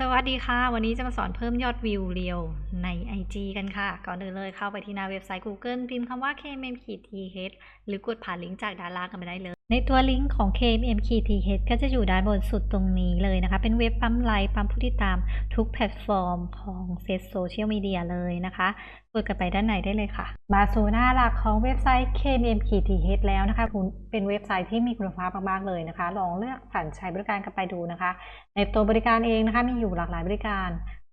สวัสดีค่ะ วันนี้จะมาสอนเพิ่มยอดวิวเรียวใน IG กันค่ะ ก่อนอื่นเลยเข้าไปที่หน้าเว็บไซต์ Google พิมพ์คำว่า kmm-th หรือกดผ่านลิงก์จากด้านล่างกันไปได้เลย ในตัวลิงก์ของ kmm-th ก็จะอยู่ด้านบนสุดตรงนี้เลยนะคะ เป็นเว็บปั๊มไลค์ปั๊มผู้ติดตามทุกแพลตฟอร์มของเฟซโซเชียลมีเดียเลยนะคะกดกันไปด้านในได้เลยค่ะ มาสู่หน้าหลักของเว็บไซต์ kmm-th แล้วนะคะเป็นเว็บไซต์ที่มีคุณภาพมากๆเลยนะคะ ลองเลือกผ่านใช้บริการกันไปดูนะคะ ในตัวบริการเองนะคะมีอยู่หลากหลายบริการ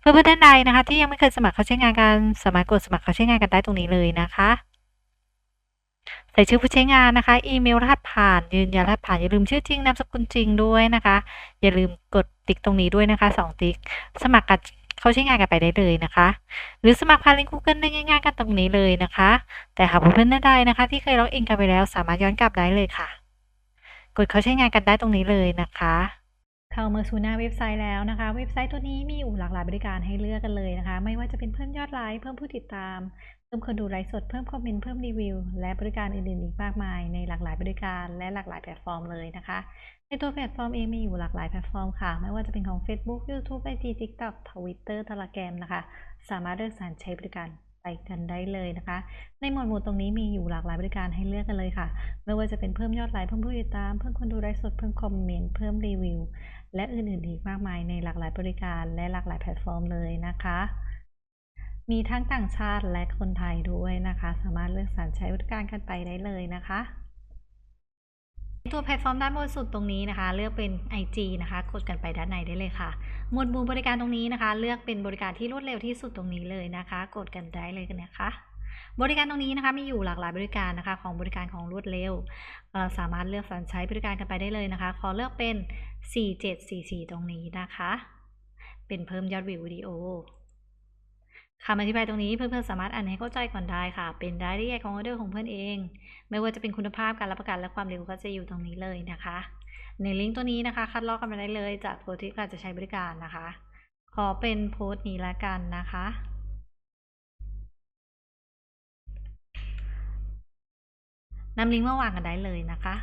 เพื่อนๆท่านใดนะคะ ที่ยังไม่เคยสมัครเข้าใช้งานกันสามารถกดสมัครเข้าใช้งานกันได้ตรงนี้เลยนะคะ ใส่ชื่อผู้ใช้งานนะคะ อีเมลรหัสผ่านยืนยันรหัสผ่านอย่าลืมชื่อจริงนามสกุลจริงด้วยนะคะ อย่าลืมกดติ๊กตรงนี้ด้วยนะคะสองติ๊กสมัครกันเข้าใช้งานกันไปได้เลยนะคะ หรือสมัครผ่านลิงก์ Google ได้ง่ายๆกันตรงนี้เลยนะคะ แต่หากเพื่อนๆท่านใดนะคะ ที่เคยล็อกอินกันไปแล้วสามารถย้อนกลับได้เลยค่ะ กดเข้าใช้งานกันได้ตรงนี้เลยนะคะ เข้ามาสู่หน้าเว็บไซต์แล้วนะคะ เว็บไซต์ตัวนี้มีอยู่หลากหลายบริการให้เลือกกันเลยนะคะ ไม่ว่าจะเป็นเพิ่มยอดไลค์เพิ่มผู้ติดตาม เพิ่มคนดูไลฟ์สดเพิ่มคอมเมนต์เพิ่มรีวิว และบริการอื่นๆอีกมากมาย ในหลากหลายบริการและหลากหลายแพลตฟอร์มเลยนะคะ ในตัวแพลตฟอร์มเองมีอยู่หลากหลายแพลตฟอร์มค่ะ ไม่ว่าจะเป็นของ Facebook YouTube IG TikTok Twitter Telegram นะคะ สามารถเลือกสรรใช้บริการ ไปกันได้เลยนะคะ ในหมวดหมู่ตรงนี้มีอยู่หลากหลายบริการให้เลือกกันเลยค่ะ ไม่ว่าจะเป็นเพิ่มยอดไลค์เพิ่มผู้ติดตาม เพิ่มคนดูไลฟ์สดเพิ่มคอมเมนต์เพิ่มรีวิว และอื่นๆอีกมากมายในหลากหลายบริการและหลากหลายแพลตฟอร์มเลยนะคะ มีทั้งต่างชาติและคนไทยด้วยนะคะ สามารถเลือกสรรใช้บริการกันไปได้เลยนะคะ ตัวแพลตฟอร์มด้านบนสุดตรงนี้นะคะ เลือกเป็น IG นะคะกดกันไปด้านในได้เลยค่ะ หมวดหมู่บริการตรงนี้นะคะ เลือกเป็นบริการที่รวดเร็วที่สุดตรงนี้เลยนะคะ กดกันได้เลยกันนะคะ บริการตรงนี้นะคะมีอยู่หลากหลายบริการนะคะ ของบริการของรวดเร็วเอ่อสามารถเลือกสรรใช้บริการกันไปได้เลยนะคะ ขอเลือกเป็น 4744 ตรงนี้นะคะ เป็นเพิ่มยอดวิววิดีโอ คำอธิบายตรงนี้เพื่อนๆสามารถอ่านให้เข้าใจก่อนได้ค่ะ เป็นรายละเอียดของออเดอร์ของเพื่อนเอง ไม่ว่าจะเป็นคุณภาพการรับประกันและความเร็วก็จะอยู่ตรงนี้เลยนะคะ ในลิงก์ตัวนี้นะคะ คัดลอกกันมาได้เลยจากโพสที่การจะใช้บริการนะคะ ขอเป็นโพสต์นี้ละกันนะคะ นำลิงก์มาวางกันได้เลยนะคะ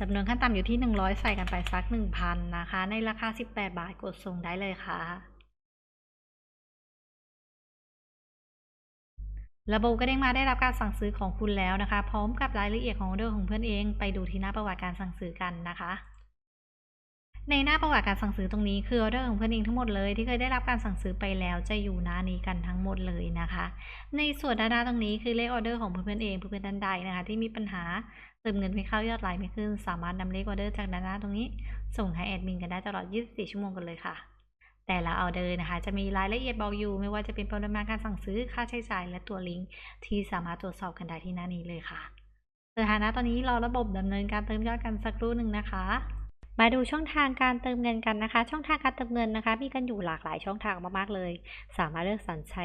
จำนวนขั้นต่ำอยู่ที่ 100 ใส่กันไปสัก 1,000 นะคะ ในราคา 18 บาทกดส่งได้เลยค่ะ ระบบก็เด้งมาได้รับการสั่งซื้อของคุณแล้วนะคะ พร้อมกับรายละเอียดของออเดอร์ของเพื่อนเอง ไปดูที่หน้าประวัติการสั่งซื้อกันนะคะ ในหน้าประวัติการสั่งซื้อตรงนี้คือออเดอร์ของเพื่อนเองทั้งหมดเลย ที่เคยได้รับการสั่งซื้อไปแล้วจะอยู่หน้านี้กันทั้งหมดเลยนะคะ ในส่วนด้านหน้าตรงนี้คือเลขออเดอร์ของเพื่อนๆเองเพื่อนๆท่านใดนะคะ ที่มีปัญหาเติมเงินไม่เข้ายอดไลน์ไม่ขึ้น สามารถนำเลขออเดอร์จากด้านหน้าตรงนี้ ส่งให้แอดมินกันได้ตลอด 24 ชั่วโมงกันเลยค่ะ แต่ละออเดอร์นะคะ จะมีรายละเอียดบอกอยู่ ไม่ว่าจะเป็นปริมาณการสั่งซื้อค่าใช้จ่ายและตัวลิงก์ที่สามารถตรวจสอบกันได้ที่หน้านี้เลยค่ะสถานะตอนนี้รอระบบดำเนินการเติมยอดกันสักครู่หนึ่งนะคะมาดูช่องทางการเติมเงินกันนะคะ ช่องทางการเติมเงินนะคะ มีกันอยู่หลากหลายช่องทางมากๆเลย สามารถเลือกสรรใช้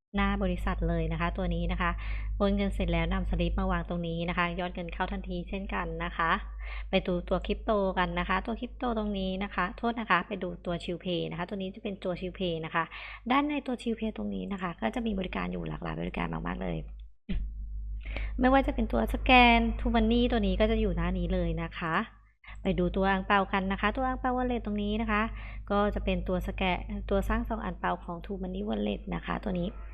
หน้าบริษัทเลยนะคะ ตัวนี้นะคะโอนเงินเสร็จแล้วนำสลิปมาวางตรงนี้นะคะ ยอดเงินเข้าทันทีเช่นกันนะคะ ไปดูตัวคริปโตกันนะคะ ตัวคริปโตตรงนี้นะคะ โทษนะคะ ไปดูตัวชิวเพย์นะคะ ตัวนี้จะเป็นตัวชิวเพย์นะคะ ด้านในตัวชิวเพย์ตรงนี้นะคะ ก็จะมีบริการอยู่หลากหลายบริการมากๆเลยไม่ว่าจะเป็นตัวสแกนทูมันนี่ตัวนี้ก็จะอยู่หน้านี้เลยนะคะ ไปดูตัวอังเปากันนะคะ ตัวอังเปาวอลเล็ตตรงนี้นะคะ ก็จะเป็นตัวสแกนตัวสร้างซองอังเปาของทูมันนี่วอลเล็ตนะคะ ตัวนี้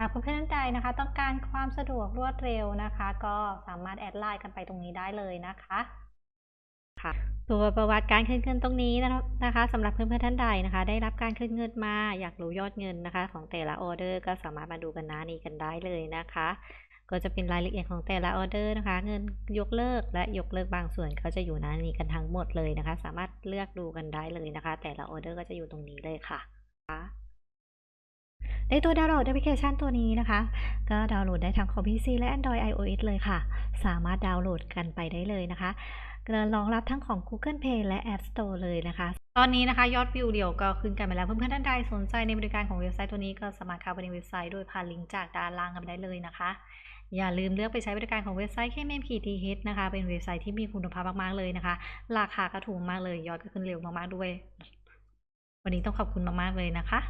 หากเพื่อนๆท่านใดนะคะ ต้องการความสะดวกรวดเร็วนะคะ ก็สามารถแอดไลน์กันไปตรงนี้ได้เลยนะคะค่ะตัวประวัติการคืนเงินตรงนี้นะคะสำหรับเพื่อนๆท่านใดนะคะ ได้รับการคืนเงินมาอยากรู้ยอดเงินนะคะ ของแต่ละออเดอร์ก็สามารถมาดูกันหน้านี้กันได้เลยนะคะ ก็จะเป็นรายละเอียดของแต่ละออเดอร์นะคะ เงินยกเลิกและยกเลิกบางส่วนเขาจะอยู่หน้านี้กันทั้งหมดเลยนะคะ สามารถเลือกดูกันได้เลยนะคะ แต่ละออเดอร์ก็จะอยู่ตรงนี้เลยค่ะ ในตัวดาวน์โหลดแอปพลิเคชันตัวนี้นะคะ ก็ดาวน์โหลดได้ทั้งคอม PC และ Android iOS เลยค่ะ สามารถดาวน์โหลดกันไปได้เลยนะคะรองรับทั้งของ Google Play และ App Store เลยนะคะ ตอนนี้นะคะยอดวิวเดียวก็ขึ้นกันไปแล้วเพื่อนๆท่านใดสนใจในบริการของเว็บไซต์ตัวนี้ก็สามารถเข้าไปในเว็บไซต์โดยผ่านลิงก์จากด้านล่างกันได้เลยนะคะอย่าลืมเลือกไปใช้บริการของเว็บไซต์ KMM-TH นะคะ เป็นเว็บไซต์ที่มีคุณภาพมาก ๆ เลยนะคะ ราคาก็ถูกมากเลย ยอดก็ขึ้นเร็วมาก ๆ ด้วย วันนี้ต้องขอบคุณมาก ๆ เลยนะคะ